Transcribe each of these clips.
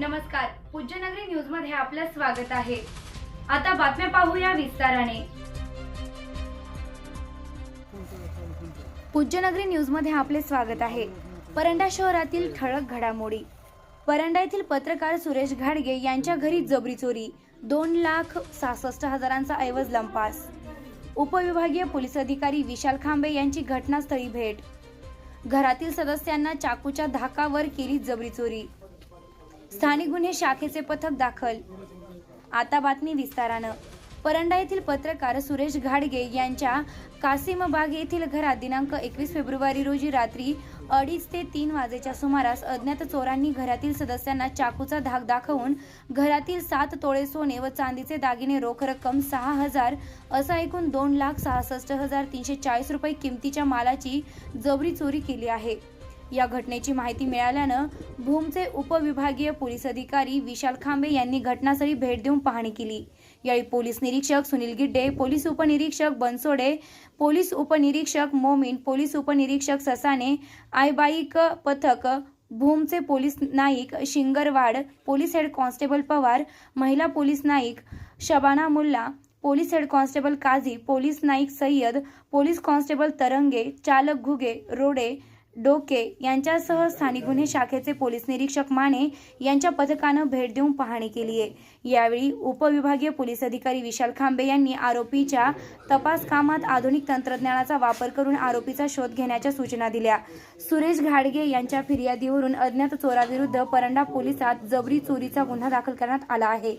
नमस्कार. पूज्यनगरी न्यूजमध्ये आपलं स्वागत आहे. आता बातम्या पाहूया विस्ताराने. पूज्यनगरी न्यूजमध्ये आपले स्वागत आहे. परंडा शहरातील ठळक घडामोडी. परंडा येथील पत्रकार सुरेश घाडगे यांच्या घरी जबरी चोरी. दोन लाख सहासष्ट हजारांचा ऐवज लंपास. उपविभागीय पोलीस अधिकारी विशाल खांबे यांची घटनास्थळी भेट. घरातील सदस्यांना चाकूच्या धाकावर केली जबरी चोरी. स्थानिक गुन्हे शाखेचे पथक दाखल. आता बातमी विस्तारानं. परंडा येथील पत्रकार सुरेश घाडगे यांच्या कासिमबाग येथील घरात दिनांक एकवीस फेब्रुवारी रोजी रात्री अडीच ते तीन वाजेच्या सुमारास अज्ञात चोरांनी घरातील सदस्यांना चाकूचा धाक दाखवून घरातील सात तोळे सोने व चांदीचे दागिने रोख रक्कम सहा हजार असं एकूण दोन लाख सहासष्ट हजार तीनशे चाळीस रुपये किमतीच्या मालाची जबरी चोरी केली आहे. या घटनेची माहिती मिळाल्यानं भूमचे उपविभागीय पोलीस अधिकारी विशाल खांबे यांनी घटनास्थळी भेट देऊन पाहणी केली. यावेळी पोलीस निरीक्षक सुनील गिड्डे पोलीस उपनिरीक्षक बनसोडे पोलीस उपनिरीक्षक मोमीन पोलीस उपनिरीक्षक ससाने आयबाईक पथक भूमचे police Naik Shingarwad police head constable Pawar महिला police Naik Shabana Mulla police head constable Kazi police Naik Sayyad police constable Tarange चालक घुगे रोडे डोके यांच्यासह स्थानिक गुन्हे शाखेचे पोलीस निरीक्षक माने यांच्या पथकानं भेट देऊन पाहणी केली आहे. यावेळी उपविभागीय पोलीस अधिकारी विशाल खांबे यांनी आरोपीच्या तपास कामात आधुनिक तंत्रज्ञानाचा वापर करून आरोपीचा शोध घेण्याच्या सूचना दिल्या. सुरेश घाडगे यांच्या फिर्यादीवरून अज्ञात चोराविरुद्ध परंडा पोलिसात जबरी चोरीचा गुन्हा दाखल करण्यात आला आहे.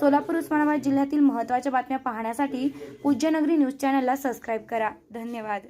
सोलापूर उस्मानाबाद जिल्ह्यातील महत्त्वाच्या बातम्या पाहण्यासाठी पूज्यनगरी न्यूज चॅनलला सबस्क्राईब करा. धन्यवाद.